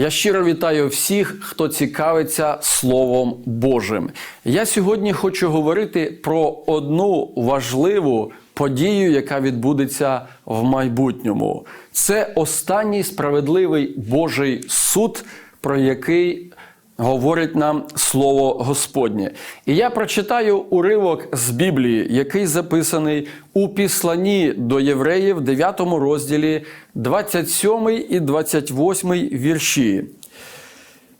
Я щиро вітаю всіх, хто цікавиться Словом Божим. Я сьогодні хочу говорити про одну важливу подію, яка відбудеться в майбутньому. Це останній справедливий Божий суд, про який говорить нам Слово Господнє. І я прочитаю уривок з Біблії, який записаний у післанні до євреїв, 9 розділі, 27 і 28 вірші.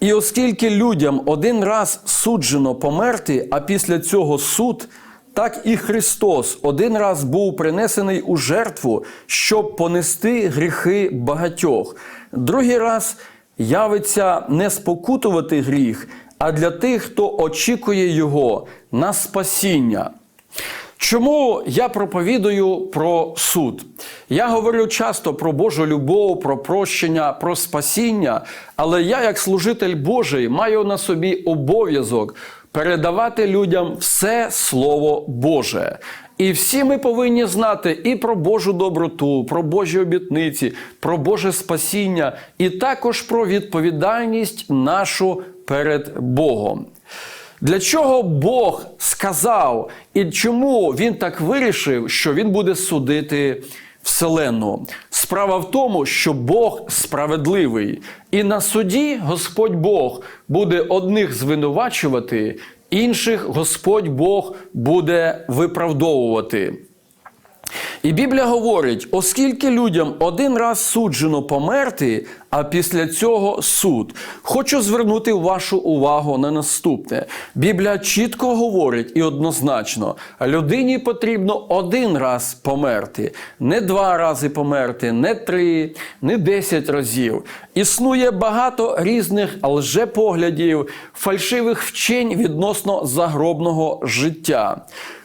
І оскільки людям один раз суджено померти, а після цього суд, так і Христос один раз був принесений у жертву, щоб понести гріхи багатьох. Другий раз явиться не спокутувати гріх, а для тих, хто очікує його на спасіння. Чому я проповідую про суд? Я говорю часто про Божу любов, про прощення, про спасіння, але я, як служитель Божий, маю на собі обов'язок передавати людям все Слово Боже. І всі ми повинні знати і про Божу доброту, про Божі обітниці, про Боже спасіння, і також про відповідальність нашу перед Богом. Для чого Бог сказав і чому він так вирішив, що він буде судити Вселенну? Справа в тому, що Бог справедливий, і на суді Господь Бог буде одних звинувачувати, інших Господь Бог буде виправдовувати. І Біблія говорить: оскільки людям один раз суджено померти, а після цього суд. Хочу звернути вашу увагу на наступне. Біблія чітко говорить і однозначно, людині потрібно один раз померти, не два рази померти, не три, не десять разів. Існує багато різних лжепоглядів, фальшивих вчень відносно загробного життя.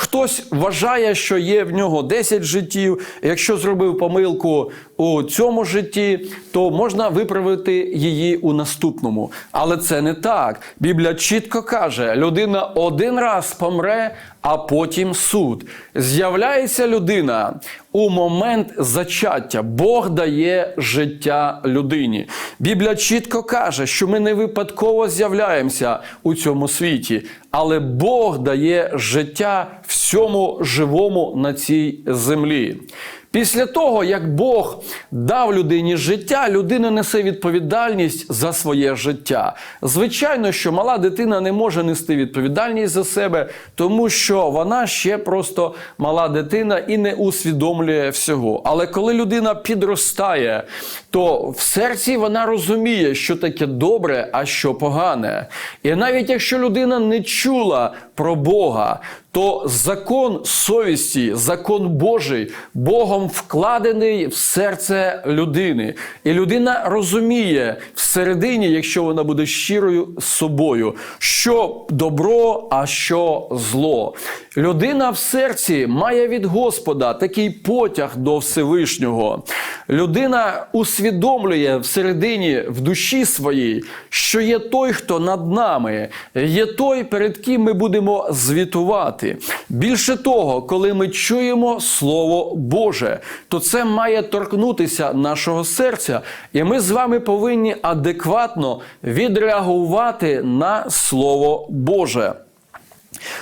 Хтось вважає, що є в нього 10 життів. Якщо зробив помилку у цьому житті, то можна виправити її у наступному. Але це не так. Біблія чітко каже: людина один раз помре, а потім суд. З'являється людина у момент зачаття. Бог дає життя людині. Біблія чітко каже, що ми не випадково з'являємося у цьому світі, але Бог дає життя всьому живому на цій землі. Після того, як Бог дав людині життя, людина несе відповідальність за своє життя. Звичайно, що мала дитина не може нести відповідальність за себе, тому що вона ще просто мала дитина і не усвідомлює всього. Але коли людина підростає, то в серці вона розуміє, що таке добре, а що погане. І навіть якщо людина не чула про Бога, то закон совісті, закон Божий, Богом вкладений в серце людини. І людина розуміє всередині, якщо вона буде щирою з собою, що добро, а що зло. Людина в серці має від Господа такий потяг до Всевишнього. Людина усвідомлює всередині, в душі своїй, що є той, хто над нами, є той, перед ким ми будемо звітувати. Більше того, коли ми чуємо Слово Боже, то це має торкнутися нашого серця, і ми з вами повинні адекватно відреагувати на Слово Боже.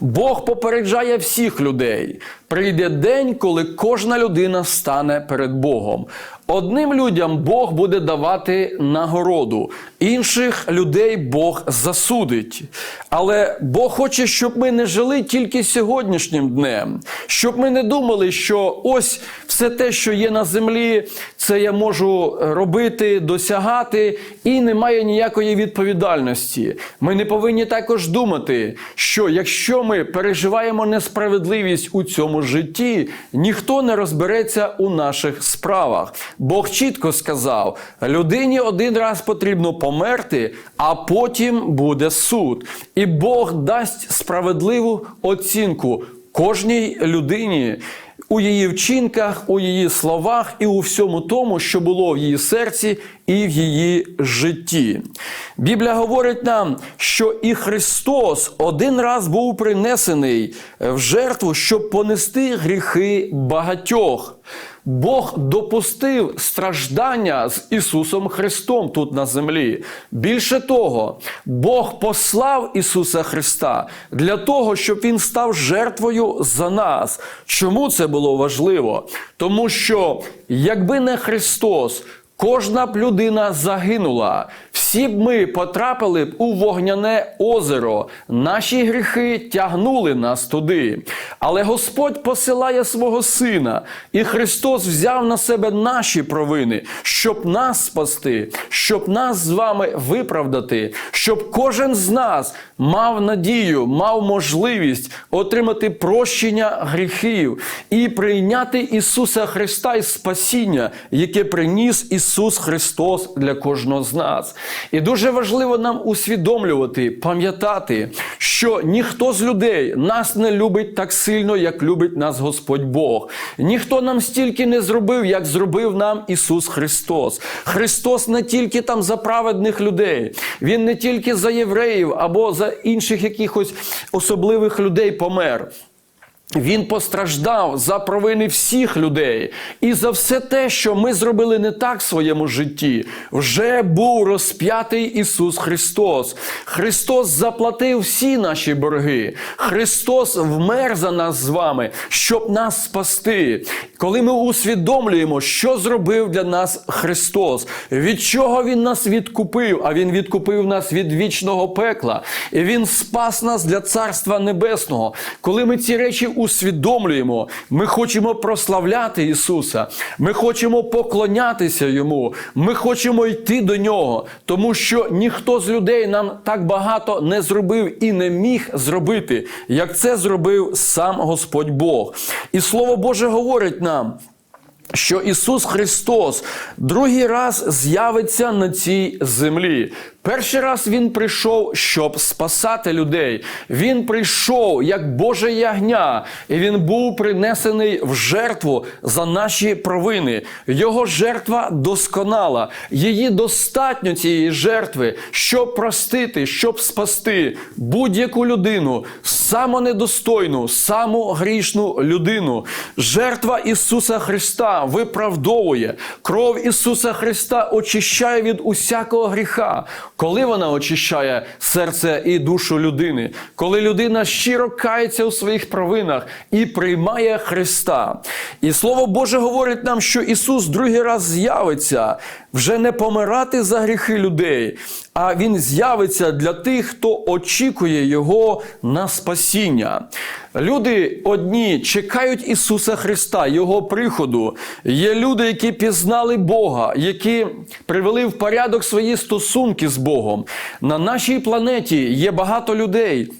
Бог попереджає всіх людей. Прийде день, коли кожна людина стане перед Богом. Одним людям Бог буде давати нагороду, інших людей Бог засудить. Але Бог хоче, щоб ми не жили тільки сьогоднішнім днем, щоб ми не думали, що ось все те, що є на землі, це я можу робити, досягати, і немає ніякої відповідальності. Ми не повинні також думати, що якщо ми переживаємо несправедливість у цьому житті, ніхто не розбереться у наших справах. Бог чітко сказав: людині один раз потрібно померти, а потім буде суд. І Бог дасть справедливу оцінку кожній людині. У її вчинках, у її словах і у всьому тому, що було в її серці і в її житті. Біблія говорить нам, що і Христос один раз був принесений в жертву, щоб понести гріхи багатьох. Бог допустив страждання з Ісусом Христом тут на землі. Більше того, Бог послав Ісуса Христа для того, щоб Він став жертвою за нас. Чому це було важливо? Тому що якби не Христос, Кожна б людина загинула, всі б ми потрапили б у вогняне озеро. Наші гріхи тягнули нас туди. Але Господь посилає свого Сина, і Христос взяв на себе наші провини, щоб нас спасти, щоб нас з вами виправдати, щоб кожен з нас мав надію, мав можливість отримати прощення гріхів і прийняти Ісуса Христа і спасіння, яке приніс Ісус Христос для кожного з нас. І дуже важливо нам усвідомлювати, пам'ятати, що ніхто з людей нас не любить так сильно, як любить нас Господь Бог. Ніхто нам стільки не зробив, як зробив нам Ісус Христос. Христос не тільки там за праведних людей, Він не тільки за євреїв або за інших якихось особливих людей помер. Він постраждав за провини всіх людей, і за все те, що ми зробили не так в своєму житті, вже був розп'ятий Ісус Христос. Христос заплатив всі наші борги. Христос вмер за нас з вами, щоб нас спасти. Коли ми усвідомлюємо, що зробив для нас Христос, від чого Він нас відкупив, а Він відкупив нас від вічного пекла, і Він спас нас для Царства Небесного. Коли ми ці речі усвідомлюємо, ми хочемо прославляти Ісуса, ми хочемо поклонятися Йому, ми хочемо йти до Нього, тому що ніхто з людей нам так багато не зробив і не міг зробити, як це зробив сам Господь Бог. І Слово Боже говорить нам. Що Ісус Христос другий раз з'явиться на цій землі. Перший раз Він прийшов, щоб спасати людей. Він прийшов як Боже ягня, і Він був принесений в жертву за наші провини. Його жертва досконала. Її достатньо цієї жертви, щоб простити, щоб спасти будь-яку людину, саму недостойну, саму грішну людину. Жертва Ісуса Христа виправдовує. Кров Ісуса Христа очищає від усякого гріха. Коли вона очищає серце і душу людини, коли людина щиро кається у своїх провинах і приймає Христа. І Слово Боже говорить нам, що Ісус другий раз з'явиться вже не помирати за гріхи людей, а Він з'явиться для тих, хто очікує Його на спасіння. Люди одні чекають Ісуса Христа, Його приходу. Є люди, які пізнали Бога, які привели в порядок свої стосунки з Богом. На нашій планеті є багато людей.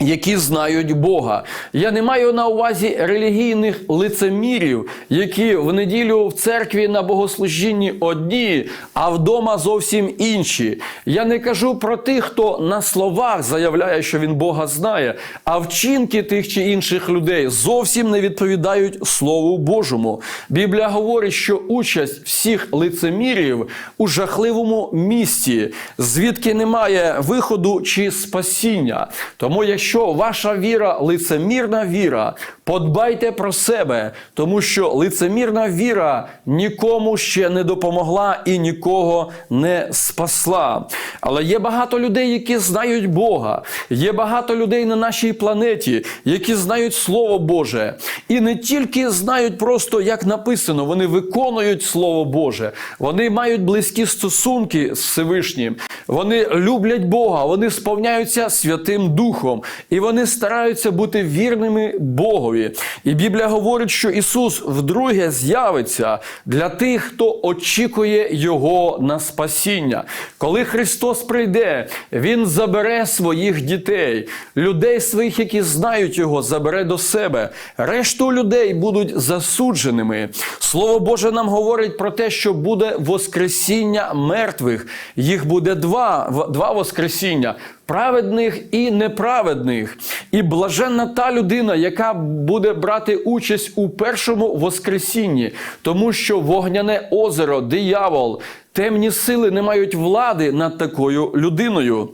Які знають Бога. Я не маю на увазі релігійних лицемірів, які в неділю в церкві на богослужінні одні, а вдома зовсім інші. Я не кажу про тих, хто на словах заявляє, що він Бога знає, а вчинки тих чи інших людей зовсім не відповідають Слову Божому. Біблія говорить, що участь всіх лицемірів у жахливому місці, звідки немає виходу чи спасіння. Тому, якщо Якщо ваша віра лицемірна віра, подбайте про себе, тому що лицемірна віра нікому ще не допомогла і нікого не спасла. Але є багато людей, які знають Бога. Є багато людей на нашій планеті, які знають Слово Боже. І не тільки знають просто, як написано, вони виконують Слово Боже. Вони мають близькі стосунки з Всевишнім. Вони люблять Бога, вони сповняються Святим Духом. І вони стараються бути вірними Богові. І Біблія говорить, що Ісус вдруге з'явиться для тих, хто очікує Його на спасіння. Коли Христос прийде, Він забере своїх дітей, людей своїх, які знають Його, забере до себе. Решту людей будуть засудженими. Слово Боже нам говорить про те, що буде Воскресіння мертвих. Їх буде два, два Воскресіння праведних і неправедних. І блаженна та людина, яка буде брати участь у першому Воскресінні, тому що вогняне озеро, диявол, темні сили не мають влади над такою людиною.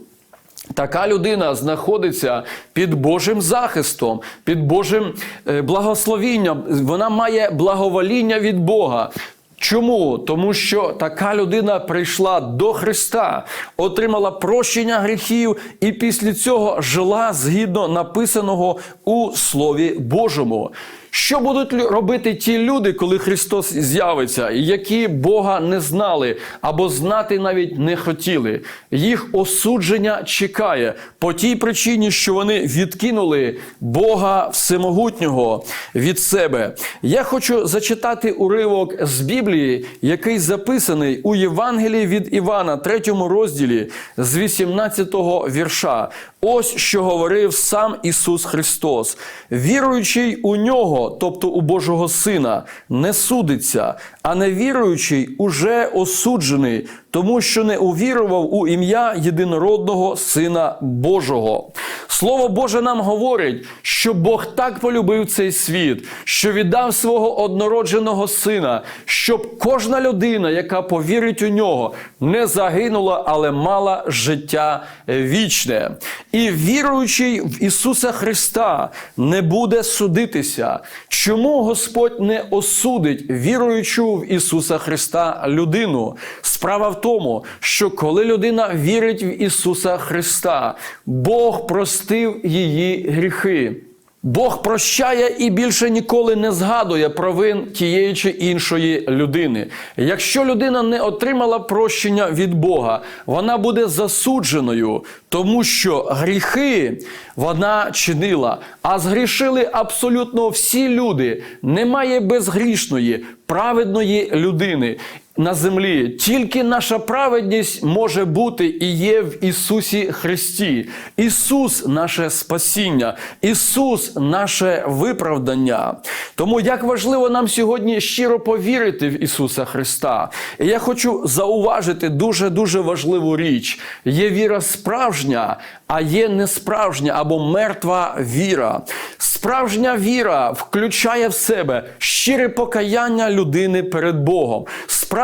Така людина знаходиться під Божим захистом, під Божим е, благословінням. Вона має благовоління від Бога. Чому? Тому що така людина прийшла до Христа, отримала прощення гріхів і після цього жила згідно написаного у Слові Божому. Що будуть робити ті люди, коли Христос з'явиться, які Бога не знали або знати навіть не хотіли? Їх осудження чекає по тій причині, що вони відкинули Бога Всемогутнього від себе. Я хочу зачитати уривок з Біблії, який записаний у Євангелії від Івана, третьому розділі з 18-го вірша. Ось що говорив сам Ісус Христос. Віруючий у нього, тобто у Божого Сина, не судиться, а невіруючий уже осуджений, тому що не увірував у ім'я єдинородного Сина Божого. Слово Боже нам говорить, що Бог так полюбив цей світ, що віддав свого однородженого сина, щоб кожна людина, яка повірить у нього, не загинула, але мала життя вічне. І віруючий в Ісуса Христа не буде судитися. Чому Господь не осудить віруючу в Ісуса Христа людину? Справа в тому, що коли людина вірить в Ісуса Христа, Бог простив її гріхи. Бог прощає і більше ніколи не згадує провин тієї чи іншої людини. Якщо людина не отримала прощення від Бога, вона буде засудженою, тому що гріхи вона чинила, а згрішили абсолютно всі люди. Немає безгрішної, праведної людини. На землі тільки наша праведність може бути і є в Ісусі Христі. Ісус наше спасіння, Ісус наше виправдання. Тому як важливо нам сьогодні щиро повірити в Ісуса Христа. І я хочу зауважити дуже дуже важливу річ: є віра справжня, а є несправжня або мертва віра. Справжня віра включає в себе щире покаяння людини перед Богом.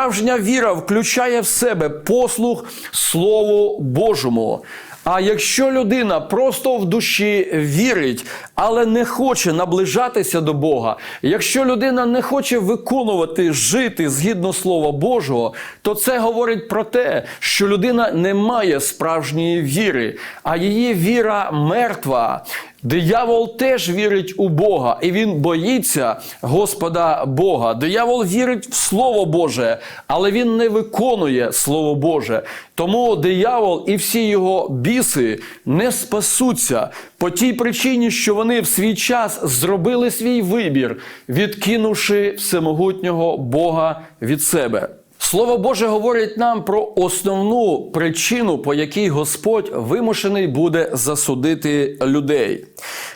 Справжня віра включає в себе послух Слову Божому. А якщо людина просто в душі вірить, але не хоче наближатися до Бога, якщо людина не хоче виконувати, жити згідно Слова Божого, то це говорить про те, що людина не має справжньої віри, а її віра мертва. Диявол теж вірить у Бога, і він боїться Господа Бога. Диявол вірить в Слово Боже, але він не виконує Слово Боже. Тому диявол і всі його біси не спасуться по тій причині, що вони в свій час зробили свій вибір, відкинувши всемогутнього Бога від себе. Слово Боже говорить нам про основну причину, по якій Господь вимушений буде засудити людей.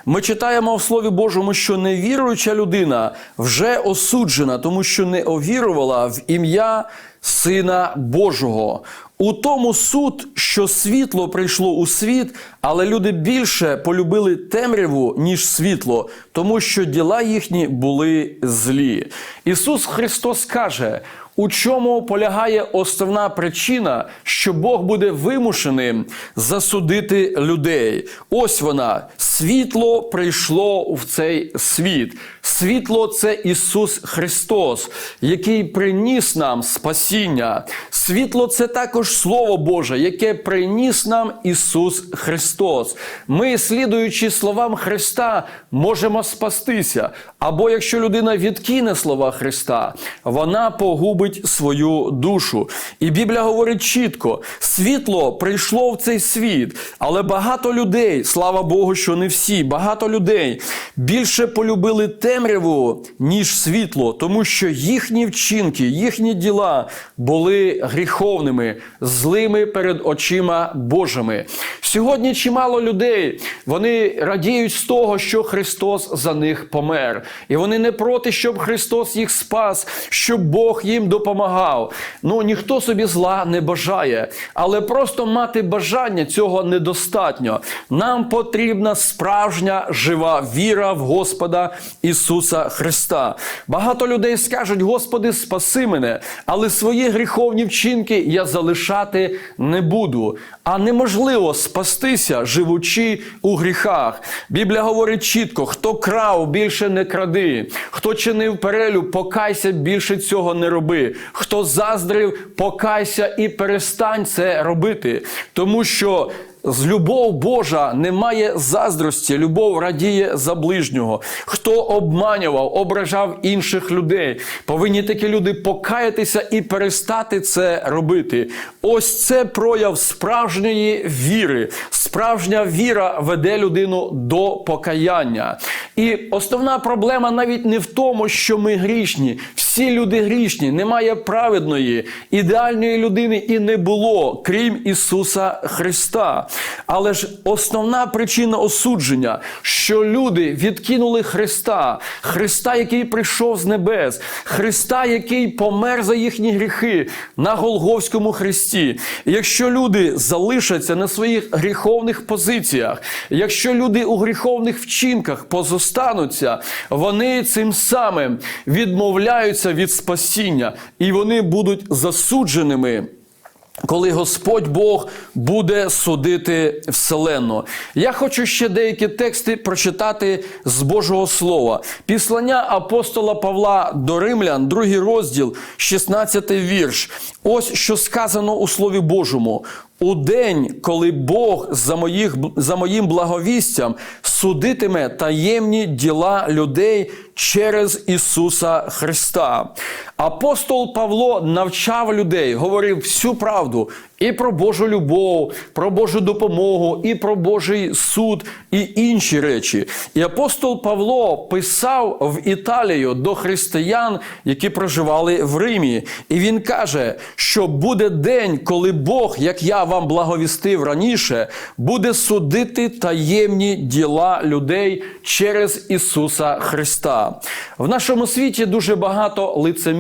Ми читаємо в Слові Божому, що невіруюча людина вже осуджена, тому що не овірувала в ім'я Сина Божого. У тому суд, що світло прийшло у світ, але люди більше полюбили темряву, ніж світло, тому що діла їхні були злі. Ісус Христос каже, у чому полягає основна причина, що Бог буде вимушеним засудити людей? Ось вона: світло прийшло в цей світ. Світло це Ісус Христос, який приніс нам спасіння. Світло це також Слово Боже, яке приніс нам Ісус Христос. Ми, слідуючи словам Христа, можемо спастися. Або якщо людина відкине слова Христа, вона погубить свою душу. І Біблія говорить чітко: світло прийшло в цей світ, але багато людей, слава Богу, що не всі, багато людей більше полюбили темряву, ніж світло, тому що їхні вчинки, їхні діла були гріховними, злими перед очима Божими. Сьогодні чимало людей вони радіють з того, що Христос за них помер. І вони не проти, щоб Христос їх спас, щоб Бог їм допомагав. Ну ніхто собі зла не бажає, але просто мати бажання цього недостатньо. Нам потрібна справжня жива віра в Господа Ісуса. Ісуса Христа. Багато людей скажуть: Господи, спаси мене, але свої гріховні вчинки я залишати не буду. А неможливо спастися, живучи у гріхах. Біблія говорить чітко: хто крав, більше не кради, хто чинив перелю, покайся, більше цього не роби. Хто заздрив, покайся і перестань це робити. Тому що з любов Божа немає заздрості, любов радіє за ближнього. Хто обманював, ображав інших людей, повинні такі люди покаятися і перестати це робити. Ось це прояв справжньої віри. Справжня віра веде людину до покаяння. І основна проблема навіть не в тому, що ми грішні. Всі люди грішні, немає праведної, ідеальної людини і не було, крім Ісуса Христа. Але ж основна причина осудження, що люди відкинули Христа, Христа, який прийшов з небес, Христа, який помер за їхні гріхи на Голговському хресті. Якщо люди залишаться на своїх гріховних позиціях, якщо люди у гріховних вчинках позостануться, вони цим самим відмовляються від спасіння, і вони будуть засудженими. Коли Господь Бог буде судити вселенну. Я хочу ще деякі тексти прочитати з Божого Слова. Післання апостола Павла до Римлян, другий розділ, 16 вірш. Ось що сказано у Слові Божому. У день, коли Бог за, моїх, за моїм благовістям судитиме таємні діла людей через Ісуса Христа. Апостол Павло навчав людей, говорив всю правду і про Божу любов, про Божу допомогу, і про Божий суд, і інші речі. І апостол Павло писав в Італію до християн, які проживали в Римі. І він каже, що буде день, коли Бог, як я вам благовістив раніше, буде судити таємні діла людей через Ісуса Христа. В нашому світі дуже багато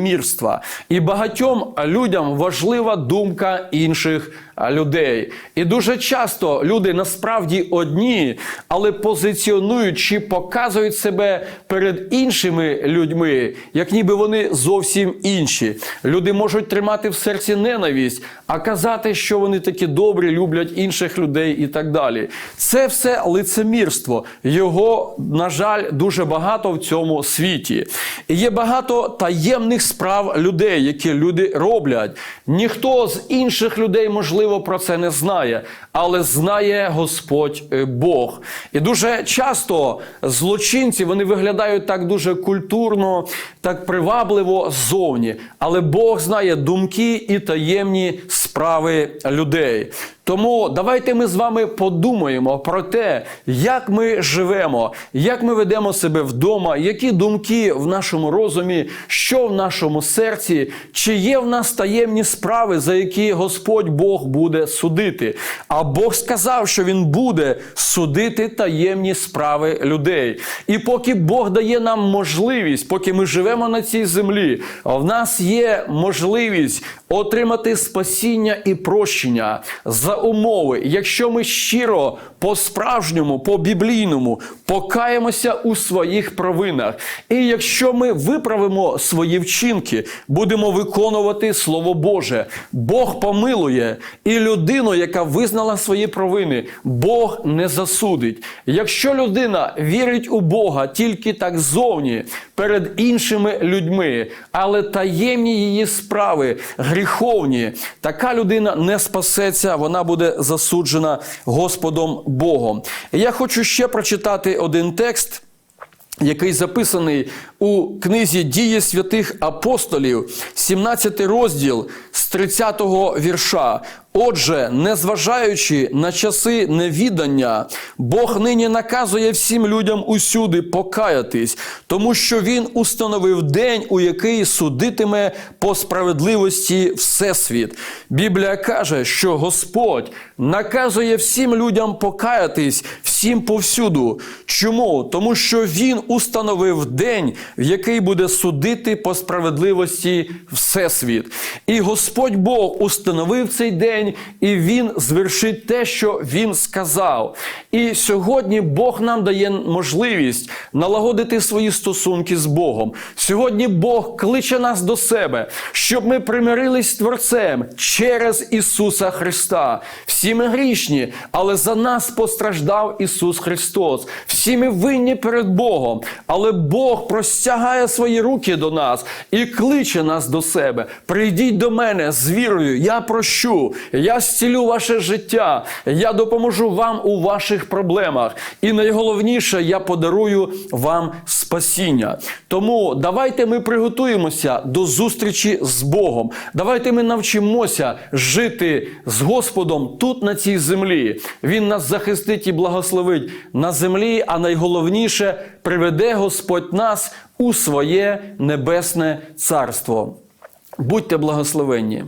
лицемірства, і багатьом людям важлива думка інших людей. І дуже часто люди насправді одні, але позиціонують чи показують себе перед іншими людьми, як ніби вони зовсім інші. Люди можуть тримати в серці ненависть, а казати, що вони такі добрі, люблять інших людей і так далі. Це все лицемірство. Його, на жаль, дуже багато в цьому світі. І є багато таємних справ людей, які люди роблять. Ніхто з інших людей, можливо, про це не знає, але знає Господь е, Бог. І дуже часто злочинці вони виглядають так дуже культурно, так привабливо ззовні. Але Бог знає думки і таємні справи людей. Тому давайте ми з вами подумаємо про те, як ми живемо, як ми ведемо себе вдома, які думки в нашому розумі, що в нашому серці, чи є в нас таємні справи, за які Господь Бог буде судити. А Бог сказав, що Він буде судити таємні справи людей. І поки Бог дає нам можливість, поки ми живемо на цій землі, в нас є можливість отримати спасіння і прощення за умови, якщо ми щиро, по-справжньому, по-біблійному покаємося у своїх провинах. І якщо ми виправимо свої вчинки, будемо виконувати Слово Боже, Бог помилує і людину, яка визнала свої провини, Бог не засудить. Якщо людина вірить у Бога тільки так зовні перед іншими людьми, але таємні її справи гріховні, така людина не спасеться, вона буде засуджена Господом Богом. І я хочу ще прочитати один текст. Який записаний у книзі Дії святих апостолів, 17 розділ з 30-го вірша. Отже, незважаючи на часи невідання, Бог нині наказує всім людям усюди покаятись, тому що Він установив день, у який судитиме по справедливості Всесвіт. Біблія каже, що Господь наказує всім людям покаятись, всім повсюду. Чому? Тому що Він установив день, який буде судити по справедливості всесвіт. І Господь Бог установив цей день, і Він звершить те, що Він сказав. І сьогодні Бог нам дає можливість налагодити свої стосунки з Богом. Сьогодні Бог кличе нас до себе, щоб ми примирились з Творцем через Ісуса Христа. Всі ми грішні, але за нас постраждав Ісус Христос. Всі ми винні перед Богом, але Бог простягає свої руки до нас і кличе нас до себе. Прийдіть до мене з вірою, я прощу, я зцілю ваше життя, я допоможу вам у ваших проблемах. І найголовніше, я подарую вам спасіння. Тому давайте ми приготуємося до зустрічі з Богом. Давайте ми навчимося жити з Господом тут, на цій землі. Він нас захистить і благословить на землі, а найголовніше приведе Господь нас у своє небесне царство. Будьте благословенні!